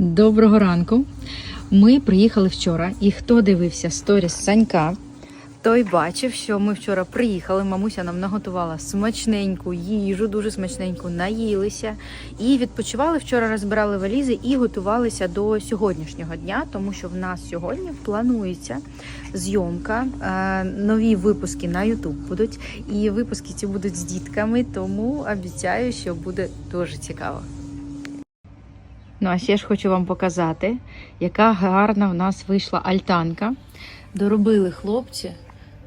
Доброго ранку. Ми приїхали вчора, і хто дивився сторіс Санька, той бачив, що ми вчора приїхали. Мамуся нам наготувала смачненьку їжу, дуже смачненьку, наїлися і відпочивали. Вчора розбирали валізи і готувалися до сьогоднішнього дня, тому що в нас сьогодні планується зйомка. Е, Нові випуски на YouTube будуть, і випуски ці будуть з дітками, тому обіцяю, що буде дуже цікаво. Ну, а ще ж хочу вам показати, яка гарна в нас вийшла альтанка. Доробили хлопці.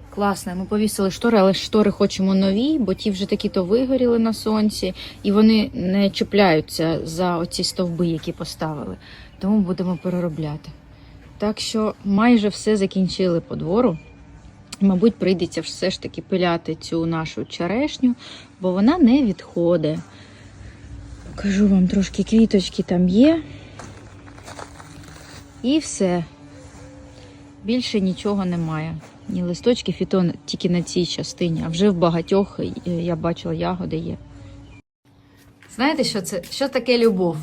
Класно, ми повісили штори, але штори хочемо нові, бо ті вже такі то вигоріли на сонці, і вони не чіпляються за оці стовби, які поставили. Тому будемо переробляти. Так що майже все закінчили по двору. Мабуть, прийдеться все ж таки пиляти цю нашу черешню, бо вона не відходить. Покажу вам трошки квіточки там є. І все. Більше нічого немає. Ні листочки фітон тільки на цій частині, а вже в багатьох е, я бачила ягоди є. Знаєте, що це? Що таке любов?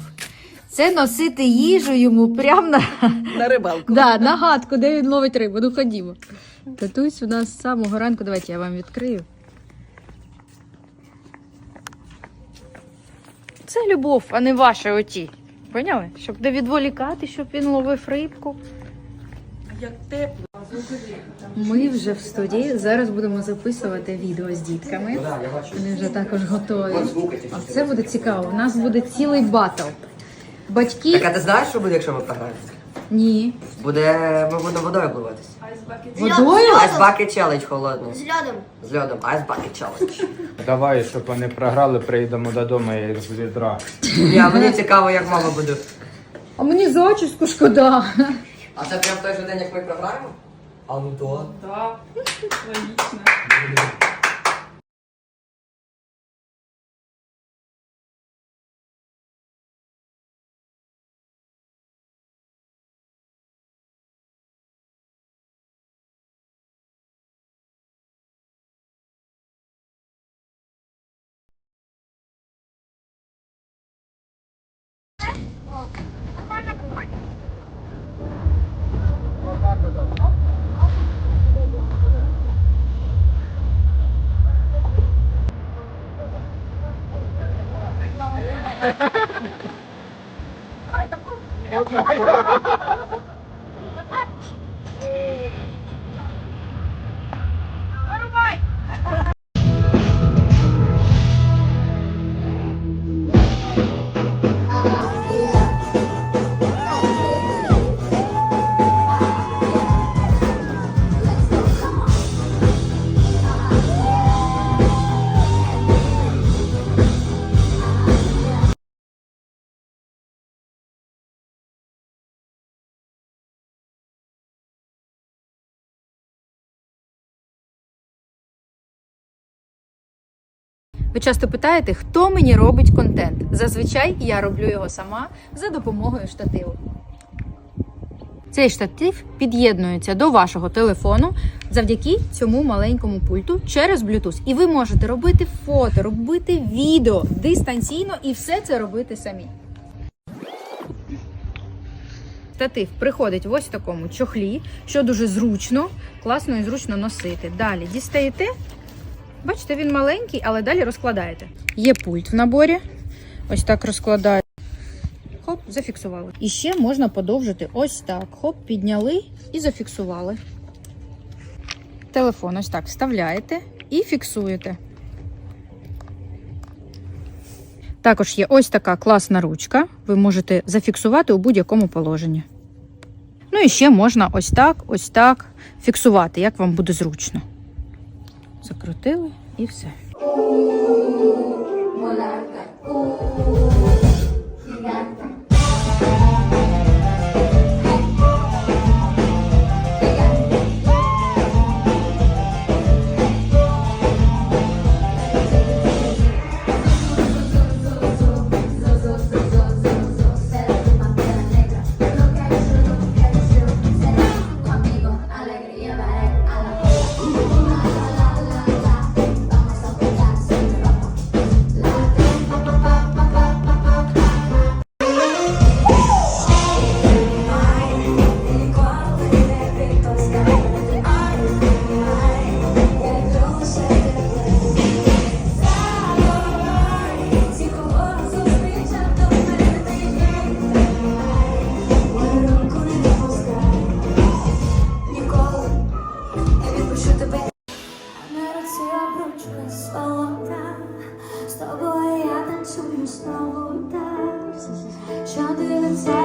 Це носити їжу йому прямо на, На рибалку. да, на гадку, де він ловить рибу. Ну ходімо. Татусь у нас з самого ранку, давайте я вам відкрию. Це любов, а не ваші оті. Поняли? Щоб не відволікати, щоб він ловив рибку. Як тепло. Ми вже в студії. Зараз будемо записувати відео з дітками. Вони вже також готові. А це буде цікаво. У нас буде цілий батл. Батьки Так, а ти знаєш, що буде, якщо ми програємо? ні. Буде. Ми будемо водою обливатись. Водою? Ice Bucket Challenge холодний. З льодом. З льодом. Ice Bucket Challenge. Давай, щоб вони програли, приїдемо додому і з відра. Я, мені цікаво, як мама буде. А мені зачіску шкода. А це прям в той же день, як ми програємо? А ну то. Так, логічно. Một cái. Ви часто питаєте, хто мені робить контент. Зазвичай я роблю його сама за допомогою штативу. Цей штатив під'єднується до вашого телефону завдяки цьому маленькому пульту через Bluetooth. І ви можете робити фото, робити відео дистанційно і все це робити самі. Штатив приходить в ось такому чохлі, що дуже зручно, класно і зручно носити. Далі дістаєте Бачите, він маленький, але далі розкладаєте. Є пульт в наборі. Ось так розкладаєте. Хоп, зафіксували. І ще можна подовжити ось так. Хоп, підняли і зафіксували. Телефон ось так вставляєте і фіксуєте. Також є ось така класна ручка. Ви можете зафіксувати у будь-якому положенні. Ну і ще можна ось так, ось так фіксувати, як вам буде зручно. Закрутили і все. Ніжка золота, я танцюю знову так, що дивиться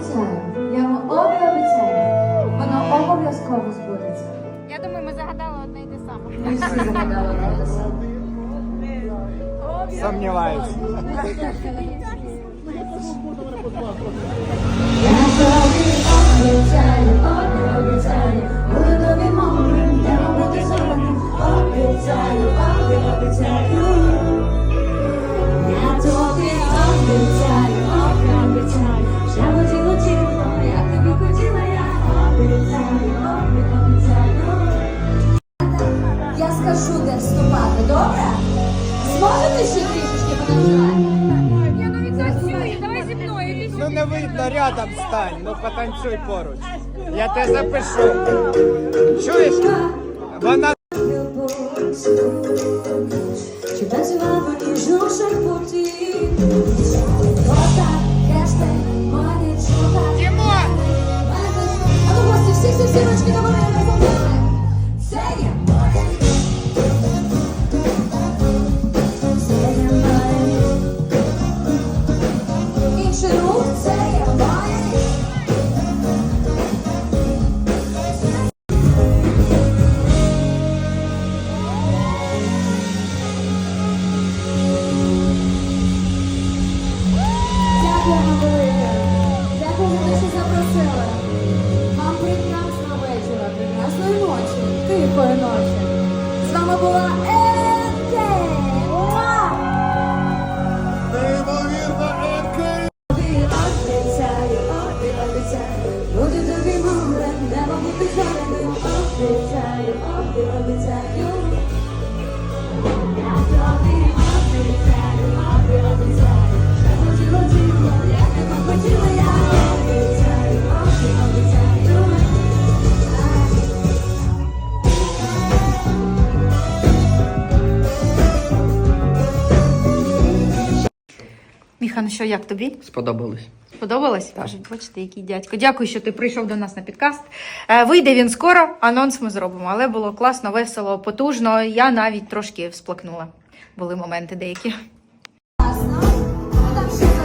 обіцяю, я вам обі обіцяю. Воно обов'язково збудеться. Я думаю, ми загадали одне й те саме. Ми всі загадали одне те саме. Сумніваюся. Видно, рядом стань, ну потанцюй поруч. Я тебе запишу. Чуєш? Вона що, як тобі? Сподобалось. Сподобалось? Боже, бачите, який дядько. Дякую, що ти прийшов до нас на підкаст. Е, Вийде він скоро, анонс ми зробимо, але було класно, весело, потужно. Я навіть трошки всплакнула. Були моменти деякі. Класно. Ну там ще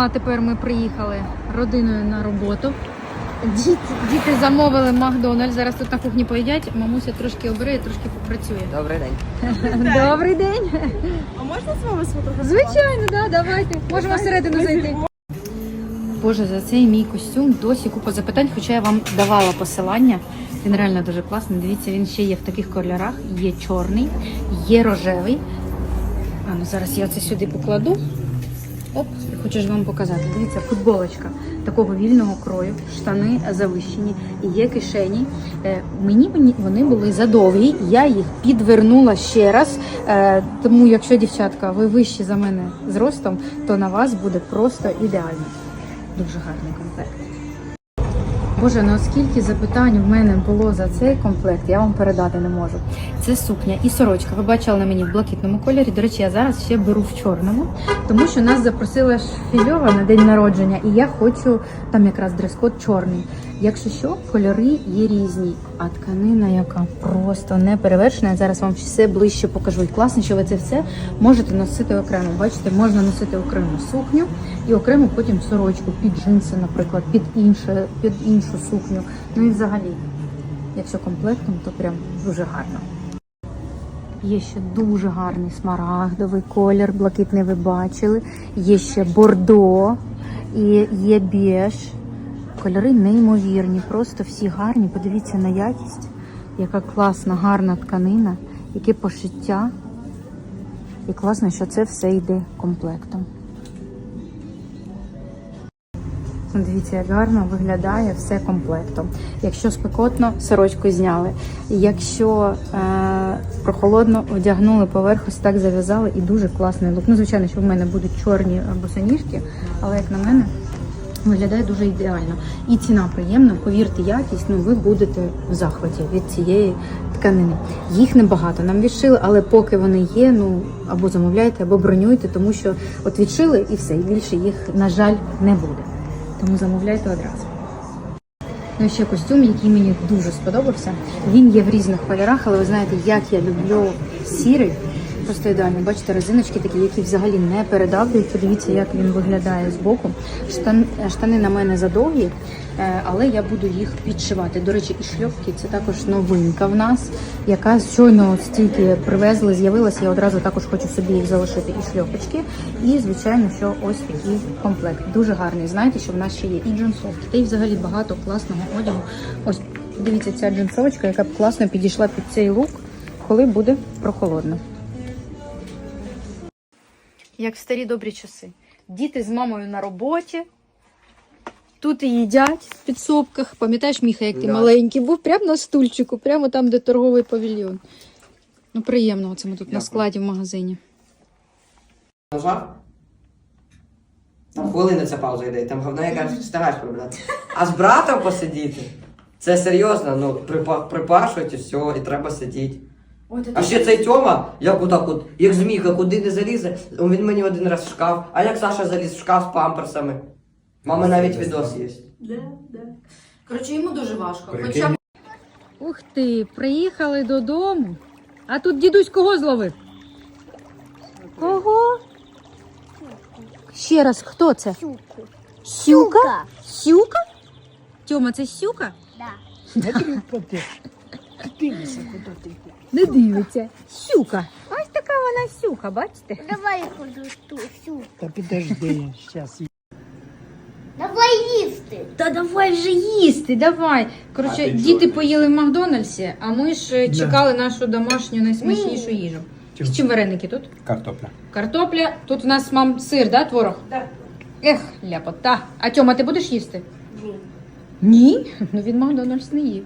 а тепер ми приїхали родиною на роботу. Діти, діти замовили Макдональдс. Зараз тут на кухні поїдять. Мамуся трошки обере і трошки попрацює. Добрий день. Добрий день. А можна з вами сфотографувати? Звичайно, да, давайте. Можемо всередину зайти. Боже, за цей мій костюм досі купа запитань, хоча я вам давала посилання. Він реально дуже класний. Дивіться, він ще є в таких кольорах. Є чорний, є рожевий. А ну зараз я це сюди покладу. Оп, хочу ж вам показати. Дивіться, футболочка такого вільного крою, штани завищені, є кишені. Е, мені вони- були задовгі, я їх підвернула ще раз. Е, тому, якщо дівчатка, ви вищі за мене зростом, то на вас буде просто ідеально. Дуже комплект. Боже, ну скільки запитань в мене було за цей комплект, я вам передати не можу. Це сукня і сорочка. Ви бачили на мені в блакитному кольорі. До речі, я зараз ще беру в чорному, тому що нас запросила Шфільова Фільова на день народження, і я хочу там якраз дрес-код чорний. Якщо що, кольори є різні, а тканина, яка просто не перевершена. Я зараз вам все ближче покажу. І класно, що ви це все можете носити окремо. Бачите, можна носити окремо сукню і окремо потім сорочку під джинси, наприклад, під інше, під іншу сукню. Ну і взагалі, якщо комплектом, то прям дуже гарно. Є ще дуже гарний смарагдовий колір, блакитний ви бачили. Є ще бордо і є біж. Кольори неймовірні, просто всі гарні. Подивіться на якість, яка класна, гарна тканина, яке пошиття. І класно, що це все йде комплектом. Ну, Дивіться, як гарно виглядає все комплектом. Якщо спекотно, сорочку зняли. Якщо е, прохолодно, одягнули поверх, ось так зав'язали і дуже класний лук. Ну, звичайно, що в мене будуть чорні босоніжки, але як на мене, виглядає дуже ідеально. І ціна приємна, повірте, якість, ну ви будете в захваті від цієї тканини. Їх небагато нам відшили, але поки вони є, ну або замовляйте, або бронюйте, тому що от відшили і все, і більше їх, на жаль, не буде. Тому замовляйте одразу. Ну ще костюм, який мені дуже сподобався. Він є в різних кольорах, але ви знаєте, як я люблю сірий. Просто ідеально. Бачите, резиночки такі, які взагалі не передавлюють. Подивіться, як він виглядає збоку. Штан, штани на мене задовгі, е, але я буду їх підшивати. До речі, і шльопки це також новинка в нас, яка щойно стільки привезли, з'явилася. Я одразу також хочу собі їх залишити і шльопочки. І, звичайно, що ось такий комплект. Дуже гарний. Знаєте, що в нас ще є і джинсовки, та й взагалі багато класного одягу. Ось дивіться, ця джинсовочка, яка б класно підійшла під цей лук, коли буде прохолодно. Як в старі добрі часи. Діти з мамою на роботі. Тут і їдять в підсобках. Пам'ятаєш, Міха, як ти Да. маленький був прямо на стульчику, прямо там, де торговий павільйон. Ну, приємно, оце ми тут на складі в магазині. Нажав? Там хвилина ця пауза йде, там головне якась встигаєш прибрати. А з братом посидіти? Це серйозно, ну припа- припашуть і все, і треба сидіти. А ще цей Тьома, як отак от, як зміга, куди не залізе, він мені один раз в шкаф, а як Саша заліз в шкаф з памперсами. Мами навіть відос є. Коротше, йому дуже важко. Прикинь. Ух ти, приїхали додому. А тут дідусь кого зловив? Кого? Ще раз, хто це? Щуку. Сюка? Сюка? Тьома, це сюка? Да. Дивися, куди ти. Не дивиться. Сюка. Ось така вона сюка, бачите? Давай ходу ту щуку. Та підожди, щас. Давай їсти. Та давай вже їсти, давай. Коротше, ти діти чого? поїли в Макдональдсі, а ми ж е, Да. чекали нашу домашню найсмачнішу їжу. З чим вареники тут? Картопля. Картопля. Тут в нас мам сир, да, творог? Так. Ех, ляпота. А Тьома, ти будеш їсти? Ні. Ні? Ну він Макдональдс не їв.